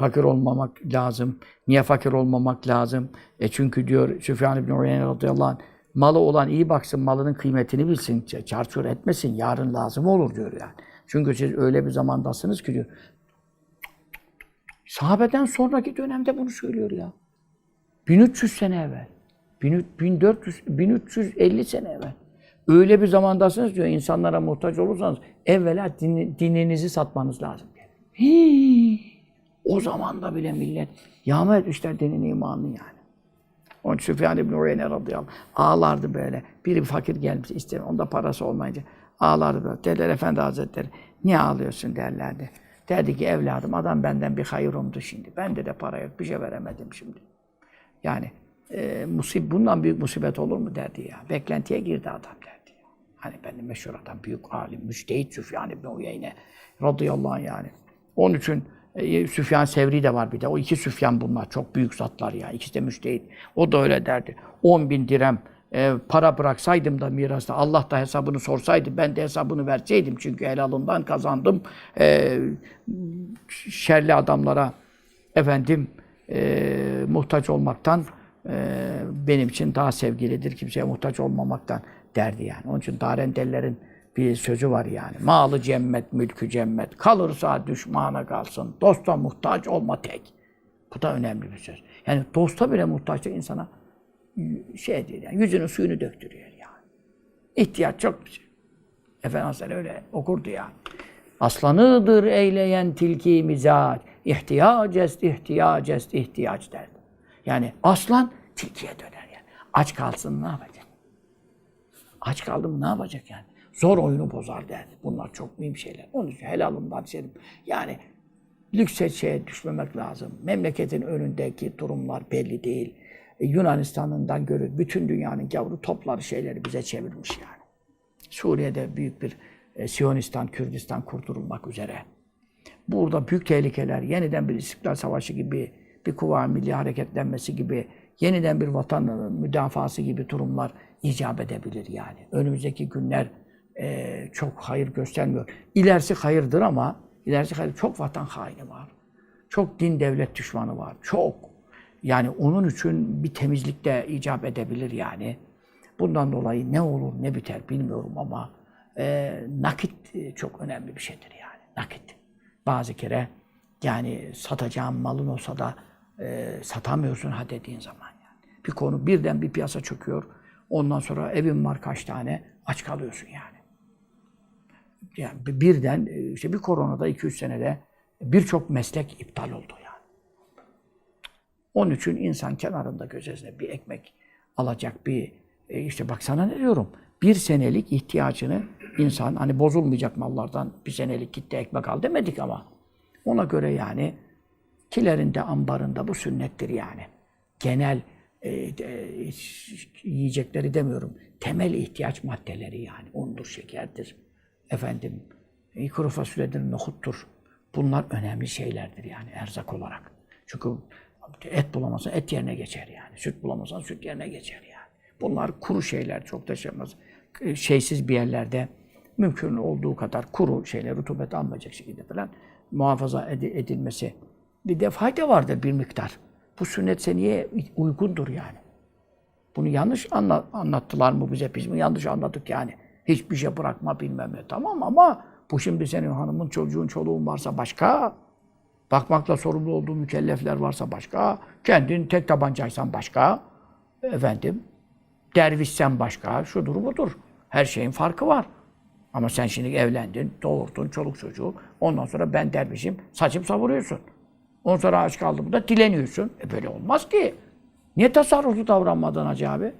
Fakir olmamak lazım. Niye fakir olmamak lazım? E çünkü diyor Süfyan İbn Uyeyne radıyallahu anh, malı olan iyi baksın, malının kıymetini bilsin, çarçur etmesin, yarın lazım olur diyor yani. Çünkü siz öyle bir zamandasınız ki diyor. Sahabeden sonraki dönemde bunu söylüyor ya. 1300 sene evvel. 1400, 1350 sene evvel. Öyle bir zamandasınız diyor, insanlara muhtaç olursanız evvela din- dininizi satmanız lazım. Hii. O zaman da bile millet yağma etmişler dinin imanını yani. Onun Süfyan İbn Uyeyne radıyallahu anh ağlardı böyle. Biri fakir gelmiş istemiyor. Onda parası olmayınca ağlardı böyle. Derler Efendi Hazretleri niye ağlıyorsun derlerdi. Derdi ki evladım adam benden bir hayır umdu şimdi. Bende de para yok bir şey veremedim şimdi. Yani e, musib, bundan büyük musibet olur mu derdi ya. Beklentiye girdi adam derdi ya. Hani benim meşhur adam, büyük alim, müçtehit Süfyan İbn Uyeyne radıyallahu anh yani. Onun için e, Süfyan Sevri de var bir de. O iki Süfyan bunlar. Çok büyük zatlar ya. İkisi de müçtehit. O da öyle derdi. 10 bin dirhem e, para bıraksaydım da mirasta Allah da hesabını sorsaydı ben de hesabını verseydim. Çünkü helalından kazandım. E, şerli adamlara efendim e, muhtaç olmaktan e, benim için daha sevgilidir. Kimseye muhtaç olmamaktan derdi yani. Onun için Darendelilerin bir sözü var yani. Malı cemmet, mülkü cemmet. Kalırsa düşmana kalsın. Dosta muhtaç olma tek. Bu da önemli bir söz. Yani dosta bile muhtaçlık insana şey değil yani yüzünün suyunu döktürüyor yani. İhtiyaç çok bir şey. Efendimiz öyle okurdu yani. Aslanıdır eyleyen tilki mizaç. İhtiyac est, ihtiyac est, ihtiyaç derdi. Yani aslan tilkiye döner yani. Aç kalsın ne yapacak? Aç kaldım ne yapacak yani? Zor oyunu bozar derdi. Bunlar çok mühim şeyler. Onun için helalından içerim. Yani lükse şeye düşmemek lazım. Memleketin önündeki durumlar belli değil. E, Yunanistan'ından görür. Bütün dünyanın gavru topları şeyleri bize çevirmiş yani. Suriye'de büyük bir e, Siyonistan, Kürdistan kurtulmak üzere. Burada büyük tehlikeler, yeniden bir İstiklal Savaşı gibi, bir kuva milli hareketlenmesi gibi, yeniden bir vatan müdafası gibi durumlar icap edebilir yani. Önümüzdeki günler e, çok hayır göstermiyor. İlerisi hayırdır ama ilerisi hayır çok vatan haini var. Çok din devlet düşmanı var. Çok. Yani onun için bir temizlik de icap edebilir yani. Bundan dolayı ne olur ne biter bilmiyorum ama e, nakit e, çok önemli bir şeydir yani. Nakit. Bazı kere yani satacağın malın olsa da e, satamıyorsun ha dediğin zaman yani. Bir konu birden bir piyasa çöküyor. Ondan sonra evin var kaç tane aç kalıyorsun yani. Yani bir- birden e, işte bir koronada 2-3 senede birçok meslek iptal oldu yani. Onun için insan kenarında gözetle bir ekmek alacak bir e, işte bak sana ne diyorum. Bir senelik ihtiyacını insan hani bozulmayacak mallardan bir senelik gitti ekmek al demedik ama ona göre yani kilerinde ambarında bu sünnettir yani. Genel e, de- yiyecekleri demiyorum. Temel ihtiyaç maddeleri yani. Undur, şekerdir. Efendim e, kuru fasulyedir, nohuttur. Bunlar önemli şeylerdir yani erzak olarak. Çünkü et bulamazsan et yerine geçer yani. Süt bulamazsan süt yerine geçer yani. Bunlar kuru şeyler çok taşımaz. E, Şeysiz bir yerlerde mümkün olduğu kadar kuru şeyler, rutubet almayacak şekilde falan muhafaza edi- edilmesi. Bir de fayda vardır bir miktar. Bu sünnet seneye uygundur yani. Bunu yanlış anla- anlattılar mı bize? Biz mi yanlış anladık yani? Hiçbir şey bırakma bilmem ne. Tamam ama bu şimdi senin hanımın, çocuğun, çoluğun varsa başka. Bakmakla sorumlu olduğu mükellefler varsa başka. Kendin tek tabancaysan başka. Efendim, dervişsen başka. Şudur budur. Her şeyin farkı var. Ama sen şimdi evlendin, doğurdun çoluk çocuğu. Ondan sonra ben dervişim, saçım savuruyorsun. Ondan sonra aç kaldım da dileniyorsun. E böyle olmaz ki. Niye tasarruflu davranmadın Hacı abi?